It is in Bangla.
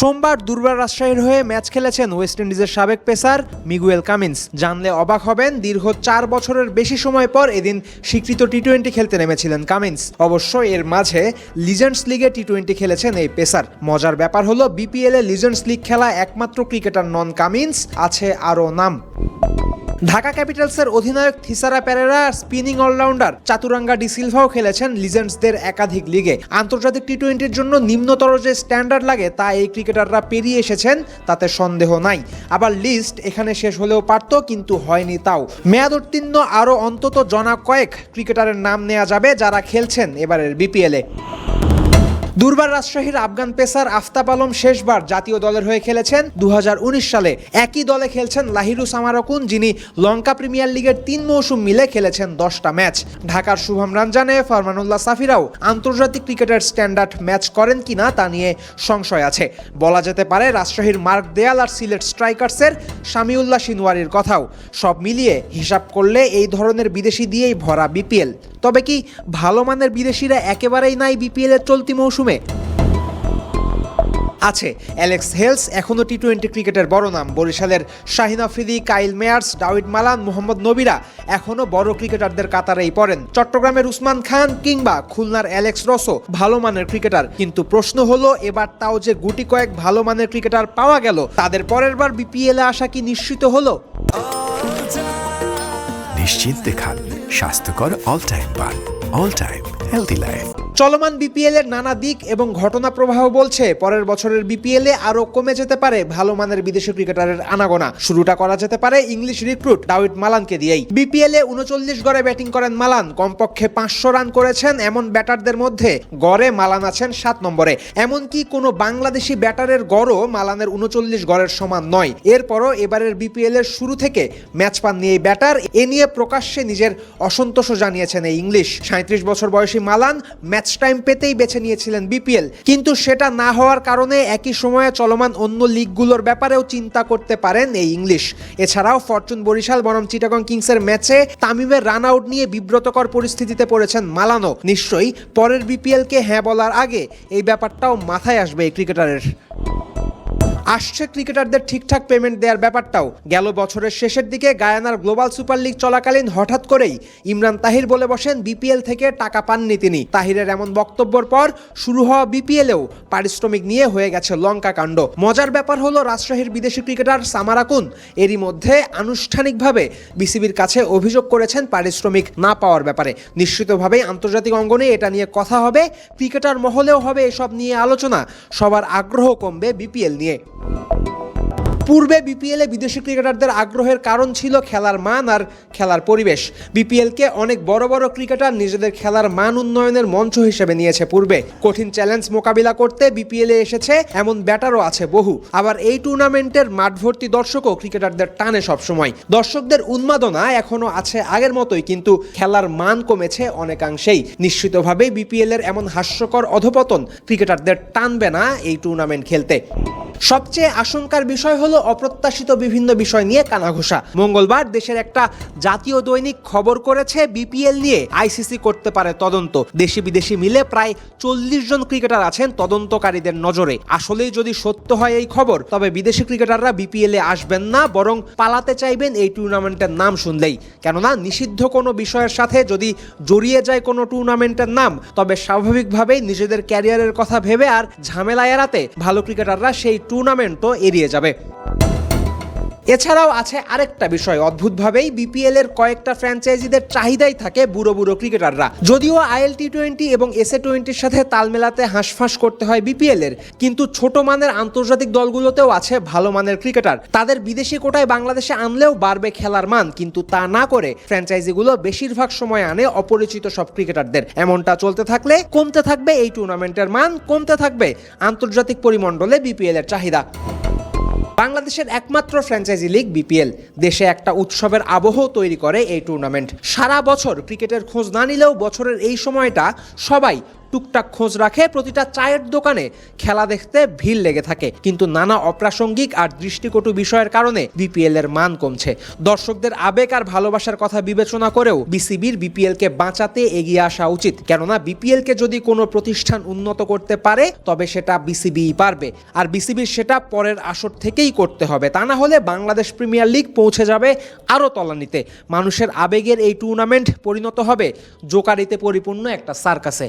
সোমবার দুর্বার রাজশাহীর হয়ে ম্যাচ খেলেছেন ওয়েস্ট ইন্ডিজের সাবেক পেসার মিগুয়েল কামিন্স। জানলে অবাক হবেন, দীর্ঘ চার বছরের বেশি সময় পর এদিন স্বীকৃত টি টোয়েন্টি খেলতে নেমেছিলেন কামিন্স। অবশ্য এর মাঝে লিজেন্ডস লিগে টি টোয়েন্টি খেলেছেন এই পেসার। মজার ব্যাপার হলো, বিপিএল লিজেন্ডস লিগ খেলা একমাত্র ক্রিকেটার নন কামিন্স, আছে আরও নাম। ঢাকা ক্যাপিটালসের অধিনায়ক Thisara Perera spinning all rounder Chaturanga de সিলভাও খেলেছেন লিজেন্ডসদের একাধিক লিগে। আন্তর্জাতিক টি টোয়েন্টির জন্য নিম্নতর যে স্ট্যান্ডার্ড লাগে, তা এই ক্রিকেটাররা পেরিয়ে এসেছেন, তাতে সন্দেহ নাই। আবার লিস্ট এখানে শেষ হলেও পারত, কিন্তু হয়নি তাও। মেয়াদ উত্তীর্ণ আরও অন্তত জনা কয়েক ক্রিকেটারের নাম নেওয়া যাবে যারা খেলছেন এবারের বিপিএলে দুর্বার রাজশাহীর আফগান পেসার আফতাব আলম শেষবার জাতীয় দলের হয়ে খেলেছেন দুহাজার উনিশ সালে। একই দলে খেলছেন লাহিরু সামারকুন, যিনি লঙ্কা প্রিমিয়ার লিগের তিন মৌসুম মিলে খেলেছেন দশটা ম্যাচ। ঢাকার শুভম রঞ্জানে ফরমানুল্লাহ সাফিরাও আন্তর্জাতিক ক্রিকেটের স্ট্যান্ডার্ড ম্যাচ করেন কিনা তা নিয়ে সংশয় আছে। বলা যেতে পারে, রাজশাহীর মার্ক দেয়াল আর সিলেট স্ট্রাইকার্সের শামিউল্লাহ সিনওয়ারির কথাও। সব মিলিয়ে হিসাব করলে এই ধরনের বিদেশি দিয়েই ভরা বিপিএল। তবে কি ভালো মানের বিদেশিরা একেবারেই নাই বিপিএল এর চলতি মৌসুমে? আছে, অ্যালেক্স হেলস এখনও টি টোয়েন্টি ক্রিকেটের বড় নাম। বরিশালের Shaheen Afridi, Kyle Mayers, Dawid Malan, Mohammad নবিরা এখনও বড় ক্রিকেটারদের কাতারেই পড়েন। চট্টগ্রামের উসমান খান কিংবা খুলনার অ্যালেক্স রসো ভালো মানের ক্রিকেটার। কিন্তু প্রশ্ন হলো, এবার তাও যে গুটি কয়েক ভালো মানের ক্রিকেটার পাওয়া গেল, তাদের পরের বার বিপিএলে আসা কি নিশ্চিত হলো? নিশ্চিন্তে খান, স্বাস্থ্যকর অল টাইম পান অল টাইম হেলদি লাইফ চলমান বিপিএল এর নানা দিক এবং ঘটনা প্রবাহ বলছে, পরের বছরের বিপিএল এ আরও কমে যেতে পারে ভালো মানের বিদেশি ক্রিকেটারের আনাগোনা। শুরুটা করা যেতে পারে ইংলিশ রিক্রুট ডাউইড মালানকে দিয়েই। বিপিএল এ উনচল্লিশ গড়ে ব্যাটিং করেন মালান। কমপক্ষে পাঁচশো রান করেছেন এমন ব্যাটারদের মধ্যে গড়ে মালান আছেন সাত নম্বরে। এমনকি কোনো বাংলাদেশি ব্যাটারের গড়ও মালানের উনচল্লিশ গড়ের সমান নয়। এরপরও এবারের বিপিএল এর শুরু থেকে ম্যাচ পাননি এই ব্যাটার। এ নিয়ে প্রকাশ্যে নিজের অসন্তোষও জানিয়েছেন এই ইংলিশ। সাঁত্রিশ বছর বয়সী মালান ম্যাচ টাইম পেতেই বেছে নিয়েছিলেন বিপিএল। কিন্তু সেটা না হওয়ার কারণে একই সময়ে চলমান অন্য লিগগুলোর ব্যাপারেও চিন্তা করতে পারেন এই ইংলিশ। এছাড়াও ফরচুন বরিশাল বনাম চিটাগং কিংসের ম্যাচে তামিমের রান আউট নিয়ে বিব্রতকর পরিস্থিতিতে পড়েছেন মালানো। নিশ্চয়ই পরের বিপিএলকে হ্যাঁ বলার আগে এই ব্যাপারটাও মাথায় আসবে এই ক্রিকেটারের। আসছে ক্রিকেটারদের ঠিকঠাক পেমেন্ট দেওয়ার ব্যাপারটাও। গেল বছরের শেষের দিকে গায়ানার গ্লোবাল সুপার লিগ চলাকালীন হঠাৎ করেই ইমরান তাহির বলে বসেন বিপিএল থেকে টাকা পাননি তিনি। তাহিরের এমন বক্তব্যের পর শুরু হওয়া বিপিএলেও পারিশ্রমিক নিয়ে হয়ে গেছে লঙ্কা কাণ্ড। মজার ব্যাপার হলো রাজশাহীর বিদেশি ক্রিকেটার সামারাকুন এরই মধ্যে আনুষ্ঠানিকভাবে বিসিবির কাছে অভিযোগ করেছেন পারিশ্রমিক না পাওয়ার ব্যাপারে। নিশ্চিতভাবেই আন্তর্জাতিক অঙ্গনে এটা নিয়ে কথা হবে। ক্রিকেটার মহলেও হবে এসব নিয়ে আলোচনা। সবার আগ্রহ কমবে বিপিএল নিয়ে। পূর্বে বিপিএলে বিদেশি ক্রিকেটারদের আগ্রহের কারণ ছিল খেলার মান আর খেলার পরিবেশ। বিপিএলকে অনেক বড় বড় ক্রিকেটার নিজেদের খেলার মান উন্নয়নের মঞ্চ হিসেবে নিয়েছে পূর্বে। কঠিন চ্যালেঞ্জ মোকাবিলা করতে বিপিএলে এসেছে, এমন ব্যাটারও আছে বহু। আবার এই টুর্নামেন্টের মাঠ ভর্তি দর্শকও ক্রিকেটারদের টানে সবসময়। দর্শকদের উন্মাদনা এখনও আছে আগের মতোই, কিন্তু খেলার মান কমেছে অনেকাংশেই। নিশ্চিতভাবেই বিপিএল এর এমন হাস্যকর অধপতন ক্রিকেটারদের টানবে না এই টুর্নামেন্ট খেলতে। সবচেয়ে আশঙ্কার বিষয় হলো অপ্রত্যাশিত বিভিন্ন বিষয় নিয়ে কানাঘোষা। মঙ্গলবার দেশের একটা জাতীয় দৈনিক খবর করেছে, বিপিএল নিয়ে আইসিসি করতে পারে তদন্ত। দেশি বিদেশি মিলে প্রায় চল্লিশ জন ক্রিকেটার আছেন তদন্তকারীদের নজরে। আসলেই যদি সত্য হয় এই খবর, তবে বিদেশি ক্রিকেটাররা বিপিএল আসবেন না, বরং পালাতে চাইবেন এই টুর্নামেন্টের নাম শুনলেই। কেননা, নিষিদ্ধ কোনো বিষয়ের সাথে যদি জড়িয়ে যায় কোনো টুর্নামেন্টের নাম, তবে স্বাভাবিকভাবেই নিজেদের ক্যারিয়ারের কথা ভেবে আর ঝামেলা এড়াতে ভালো ক্রিকেটাররা সেই টুর্নামেন্টও এড়িয়ে যাবে। এছাড়াও আছে আরেকটা বিষয়। অদ্ভুতভাবেই বিপিএল এর কয়েকটা ফ্র্যাঞ্চাইজিদের চাহিদাই থাকে বুড়ো বুড়ো ক্রিকেটাররা। যদিও আইএল টি টোয়েন্টি এবং এসএ টোয়েন্টির সাথে তাল মেলাতে হাঁসফাঁস করতে হয় বিপিএল এর, কিন্তু ছোট মানের আন্তর্জাতিক দলগুলোতেও আছে ভালো মানের ক্রিকেটার। তাদের বিদেশি কোটায় বাংলাদেশে আনলেও বাড়বে খেলার মান, কিন্তু তা না করে ফ্র্যাঞ্চাইজিগুলো বেশিরভাগ সময় আনে অপরিচিত সব ক্রিকেটারদের। এমনটা চলতে থাকলে কমতে থাকবে এই টুর্নামেন্টের মান, কমতে থাকবে আন্তর্জাতিক পরিমণ্ডলে বিপিএল এর চাহিদা। বাংলাদেশের একমাত্র ফ্র্যাঞ্চাইজি লিগ, বিপিএল। দেশে একটা উৎসবের আবহ তৈরি করে এই টুর্নামেন্ট সারা বছর ক্রিকেটের খোঁজ না নিলেও বছরের এই সময়টা সবাই টুকটাক খোঁজ রাখে, প্রতিটা চায়ের দোকানে খেলা দেখতে ভিড় লেগে থাকে। কিন্তু নানা অপ্রাসঙ্গিক আর দৃষ্টিকটু বিষয়ের কারণে বিপিএল এর মান কমছে। দর্শকদের আবেগ আর ভালোবাসার কথা বিবেচনা করেও বিসিবির বিপিএল কে বাঁচাতে এগিয়ে আসা উচিত। কেননা বিপিএল কে যদি কোনো প্রতিষ্ঠান উন্নত করতে পারে, তবে সেটা বিসিবিই পারবে। আর বিসিবির সেটা পরের আসর থেকেই করতে হবে। তা না হলে বাংলাদেশ প্রিমিয়ার লিগ পৌঁছে যাবে আরও তলানিতে। মানুষের আবেগের এই টুর্নামেন্ট পরিণত হবে জোকারিতে পরিপূর্ণ একটা সার্কাসে।